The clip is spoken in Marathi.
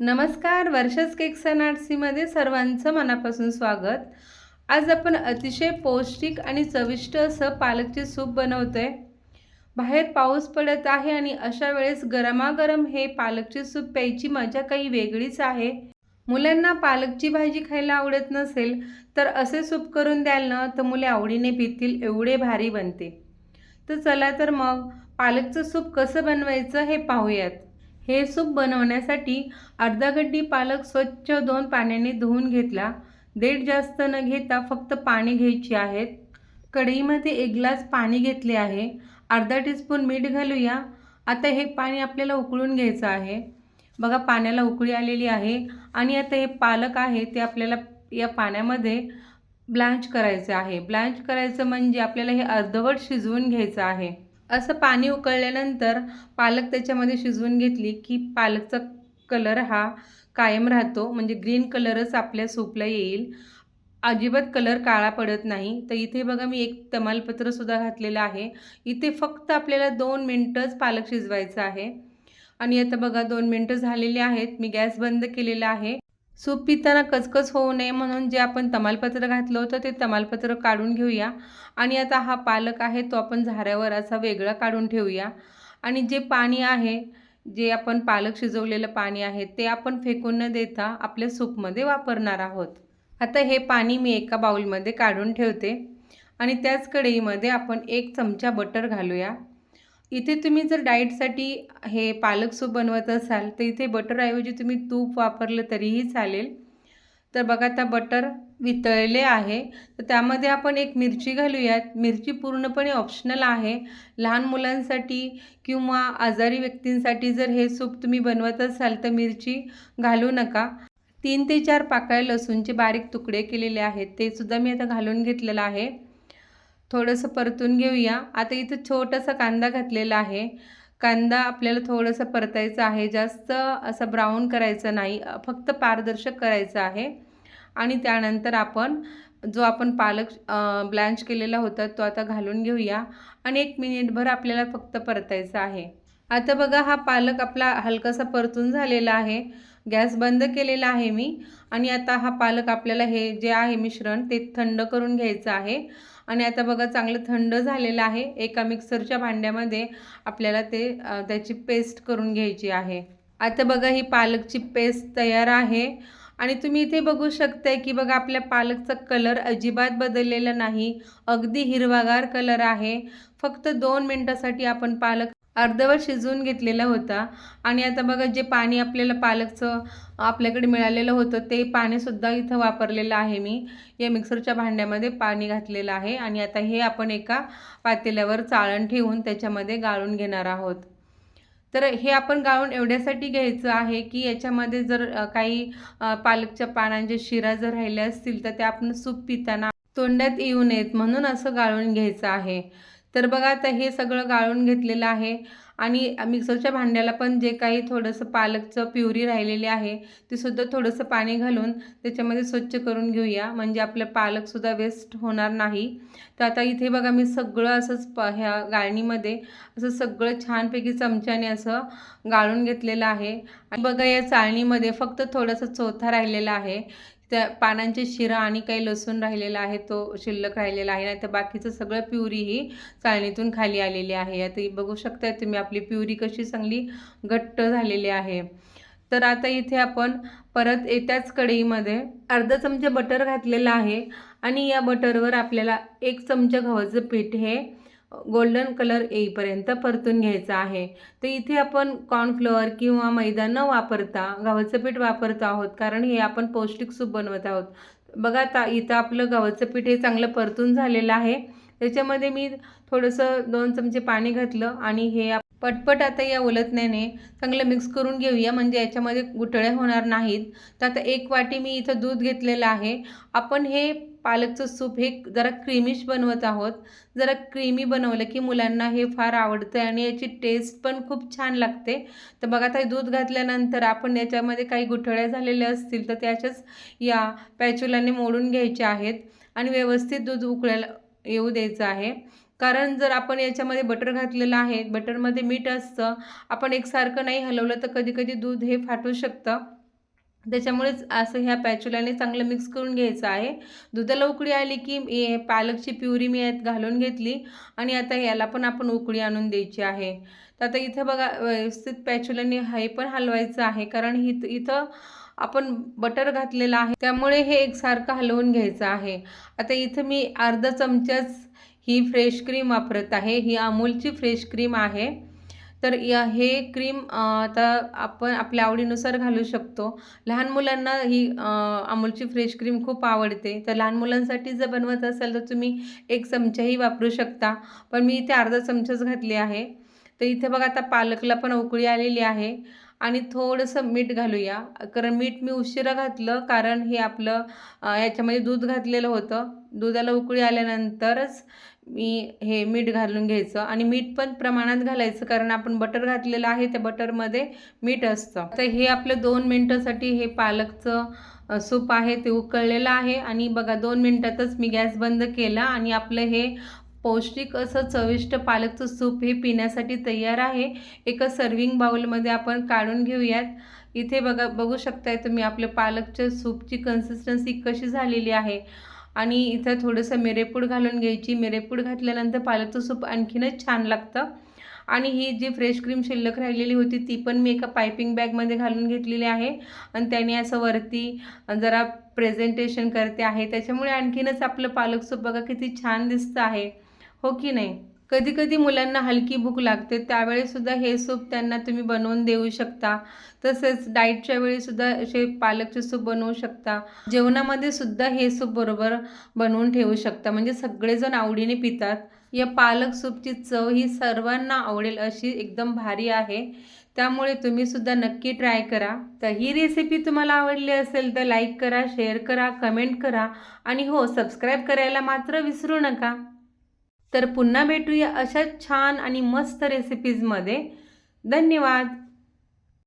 नमस्कार वर्षाच केक सनाटसीमध्ये सर्वांचं मनापासून स्वागत. आज आपण अतिशय पौष्टिक आणि चविष्ट असं पालकचे सूप बनवतो आहे बाहेर पाऊस पडत आहे आणि अशा वेळेस गरमागरम हे पालकचे सूप प्यायची मजा काही वेगळीच आहे. मुलांना पालकची भाजी खायला आवडत नसेल तर असे सूप करून द्याल ना तर मुले आवडीने पितील एवढे भारी बनते. तर चला तर मग पालकचं सूप कसं बनवायचं हे पाहूयात. हे सूप बनवण्यासाठी अर्धा गड्डी पालक स्वच्छ दोन पाण्याने धुवून घेतला. देठ जास्त न घेता फक्त पाणी घ्यायची आहेत कढईमध्ये एक ग्लास पाणी घेतले आहे. अर्धा टीस्पून मीठ घालूया. आता हे पाणी आपल्याला उकळून घ्यायचं आहे. बघा पाण्याला उकळी आलेली आहे आणि आता हे पालक आहे ते आपल्याला या पाण्यामध्ये ब्लांच करायचं आहे. ब्लांच करायचं म्हणजे आपल्याला हे अर्धवट शिजवून घ्यायचं आहे. असं पाणी उकळल्यानंतर पालक त्याच्यामध्ये शिजवून घेतली की पालकचा कलर हा कायम राहतो. म्हणजे ग्रीन कलरच आपल्या सूपला येईल. अजिबात कलर काळा पडत नाही. तर इथे बघा मी एक तमालपत्रसुद्धा घातलेलं आहे. इथे फक्त आपल्याला दोन मिनटंच पालक शिजवायचं आहे. आणि आता बघा दोन मिनटं झालेली आहेत. मी गॅस बंद केलेला आहे. सूप पिताना कचकच होऊ नये म्हणून जे आपण तमालपत्र घातलं होतं ते तमालपत्र काढून घेऊया. आणि आता हा पालक आहे तो आपण झाऱ्यावर असा वेगळा काढून ठेवूया. आणि जे पाणी आहे जे आपण पालक शिजवलेलं पाणी आहे ते आपण फेकून न देता आपल्या सूपमध्ये वापरणार आहोत. आता हे पाणी मी एका बाउलमध्ये काढून ठेवते. आणि त्याच कढईमध्ये आपण एक चमचा बटर घालूया. इथे तुम्ही जर डाएटसाठी हे पालक सूप बनवत असाल तर इथे बटरऐवजी तुम्ही तूप वापरलं तरीही चालेल. तर बघा आता बटर वितळले आहे. तर त्यामध्ये आपण एक मिरची घालूयात. मिरची पूर्णपणे ऑप्शनल आहे. लहान मुलांसाठी किंवा आजारी व्यक्तींसाठी जर हे सूप तुम्ही बनवत असाल तर मिरची घालू नका. तीन ते चार पाकळ्या लसूणचे बारीक तुकडे केलेले आहेत. ते सुद्धा मी आता घालून घेतलेलं आहे. थोडंसं परतून घेऊया. आता इथं छोटासा कांदा घातलेला आहे. कांदा आपल्याला थोडंसं परतायचं आहे. जास्त असं ब्राऊन करायचं नाही. फक्त पारदर्शक करायचं आहे. आणि त्यानंतर आपण जो आपण पालक ब्लँच केलेला होता तो आता घालून घेऊया. आणि एक मिनिटभर आपल्याला फक्त परतायचं आहे. आता बघा हा पालक आपला हलकासा परतून झालेला आहे. गॅस बंद केलेला आहे मी. आणि आता हा पालक आपल्याला हे जे आहे मिश्रण ते थंड करून घ्यायचं आहे. आणि आता बघा चांगलं थंड झालेलं आहे. एका मिक्सरच्या भांड्यामध्ये आपल्याला ते त्याची पेस्ट करून घ्यायची आहे. आता बघा ही पालकची पेस्ट तयार आहे. आणि तुम्ही इथे बघू शकताय की बघा आपल्या पालकचा कलर अजिबात बदललेला नाही. अगदी हिरवागार कलर आहे. फक्त दोन मिनटासाठी आपण पालक अर्धवट शिजवून घेतलेला होता. आणि आता बघा जे पाणी आपल्याला पालकचं आपल्याकडे मिळालेलं होतं ते पाणीसुद्धा इथं वापरलेलं आहे मी. या मिक्सरच्या भांड्यामध्ये पाणी घातलेलं आहे. आणि आता हे आपण एका पातेल्यावर चाळण ठेवून त्याच्यामध्ये गाळून घेणार आहोत. तर हे आपण गाळून एवढ्यासाठी घ्यायचं आहे की याच्यामध्ये जर काही पालकच्या पानांच्या शिरा जर राहिल्या असतील तर ते आपण सूप पिताना तोंडात येऊ नयेत म्हणून असं गाळून घ्यायचं आहे. तर बघा आता हे सगळं गाळून घेतलेलं आहे. आणि मिक्सरच्या भांड्याला पण जे काही थोडंसं पालकचं प्युरी राहिलेली आहे ते सुद्धा थोडंसं पाणी घालून त्याच्यामध्ये स्वच्छ करून घेऊया. म्हणजे आपलं पालकसुद्धा वेस्ट होणार नाही. तर आता इथे बघा मी सगळं असंच प ह्या गाळणीमध्ये असं सगळं छानपैकी चमच्याने असं गाळून घेतलेलं आहे. आणि बघा या चाळणीमध्ये फक्त थोडंसं चोथा राहिलेला आहे. त्या पानांचे शिरा आणि काही लसूण राहिलेला आहे तो शिल्लक राहिलेला आहे नाही तर बाकीचं सगळं प्युरी ही चाळणीतून खाली आलेली आहे. आता बघू शकताय तुम्ही आपली प्युरी कशी चांगली घट्ट झालेली आहे. तर आता इथे आपण परत येत्याच कढईमध्ये अर्धा चमचा बटर घातलेला आहे आणि या बटरवर आपल्याला एक चमचा गव्हाचं पीठ हे गोल्डन कलर येईपर्यंत परतून घ्यायचा आहे. तर इथे आपण कॉर्नफ्लोअर किंवा मैदा न वापरता गव्हाचं पीठ वापरतो आहोत कारण हे आपण पौष्टिक सूप बनवत आहोत. बघा आता इथं आपलं गव्हाचं पीठ हे चांगलं परतून झालेलं आहे. त्याच्यामध्ये मी थोडंसं दोन चमचे पाणी घातलं आणि हे पटपट आता या उलटण्याने चांगलं मिक्स करून घेऊया म्हणजे याच्यामध्ये गुठळ्या होणार नाहीत. तर आता एक वाटी मी इथं दूध घेतलेलं आहे. आपण हे पालकचं सूप हे जरा क्रीमिश बनवत आहोत. जरा क्रीमी बनवलं की मुलांना हे फार आवडतं आणि याची टेस्ट पण खूप छान लागते. तर बघा आता दूध घातल्यानंतर आपण याच्यामध्ये काही गुठळ्या झालेल्या असतील तर त्याच्याच या पॅचुलाने मोडून घ्यायचे आहेत आणि व्यवस्थित दूध उकळायला येऊ द्यायचं आहे. कारण जर आपण याच्यामध्ये बटर घातलेलं आहे बटरमध्ये मीठ असतं आपण एकसारखं नाही हलवलं तर कधी कधी दूध हे फाटू शकतं. त्याच्यामुळेच असं ह्या पॅचुलाने चांगलं मिक्स करून घ्यायचं आहे. दुधाला उकळी आली की पालकची प्युरी मी यात घालून घेतली आणि आता याला पण आपण उकळी आणून द्यायची आहे. तर आता इथं बघा व्यवस्थित पॅचुलाने हे पण हलवायचं आहे. कारण हि इथं आपण बटर घातलेलं आहे. त्यामुळे हे एकसारखं हलवून घ्यायचं आहे. आता इथं मी अर्धा चमचाच ही फ्रेश क्रीम वापरत आहे. ही अमूलची फ्रेश क्रीम आहे. तर या हे क्रीम आता आपण आपल्या आवडीनुसार घालू शकतो. लहान मुलांना ही अमूलची फ्रेश क्रीम खूप आवडते. तर लहान मुलांसाठी जर बनवत असाल तर तुम्ही एक चमचाही वापरू शकता. पण मी इथे अर्धा चमचाच घातली आहे. तर इथे बघा आता पालकला पण उकळी आलेली आहे. आणि थोडंसं मीठ घालूया. कारण मीठ मी उशिरा घातलं कारण हे आपलं याच्यामध्ये दूध घातलेलं होतं. दुधाला उकळी आल्यानंतरच मी हे मीठ घालून घ्यायचं. आणि मीठ पण प्रमाणात घालायचं कारण आपण बटर घातलेलं आहे त्या बटरमध्ये मीठ असतं. तर हे आपलं दोन मिनटासाठी हे पालकचं सूप आहे ते उकळलेलं आहे. आणि बघा दोन मिनटातच मी गॅस बंद केला आणि आपलं हे पौष्टिक असं चविष्ट पालकचं सूप हे पिण्यासाठी तयार आहे. एका सर्विंग बाउलमध्ये आपण काढून घेऊयात. इथे बघा बघू शकताय तुम्ही आपल्या पालकच्या सूपची कन्सिस्टन्सी कशी झालेली आहे. आणि इथं थोडंसं मिरेपूड घालून घ्यायची. मिरेपूड घातल्यानंतर पालकचं सूप आणखीनच छान लागतं. आणि ही जी फ्रेश क्रीम शिल्लक राहिलेली होती ती पण मी एका पायपिंग बॅगमध्ये घालून घेतलेली आहे. आणि त्याने असं वरती जरा प्रेझेंटेशन करते आहे. त्याच्यामुळे आणखीनच आपलं पालक सूप बघा किती छान दिसतं आहे. हो की नाही? कधी कधी मुलांना हलकी भूक लागते त्यावेळेसुद्धा हे सूप त्यांना तुम्ही बनवून देऊ शकता. तसेच डाईटच्या वेळीसुद्धा असे पालकचे सूप बनवू शकता. जेवणामध्ये सुद्धा हे सूप बरोबर बनवून ठेवू शकता. म्हणजे सगळेजण आवडीने पितात. या पालक सूपची चव ही सर्वांना आवडेल अशी एकदम भारी आहे. त्यामुळे तुम्हीसुद्धा नक्की ट्राय करा. तर ही रेसिपी तुम्हाला आवडली असेल तर लाईक करा शेअर करा कमेंट करा. आणि हो सबस्क्राईब करायला मात्र विसरू नका. तर पुन्हा भेटूया अशा छान आणि मस्त रेसिपीजमध्ये धन्यवाद.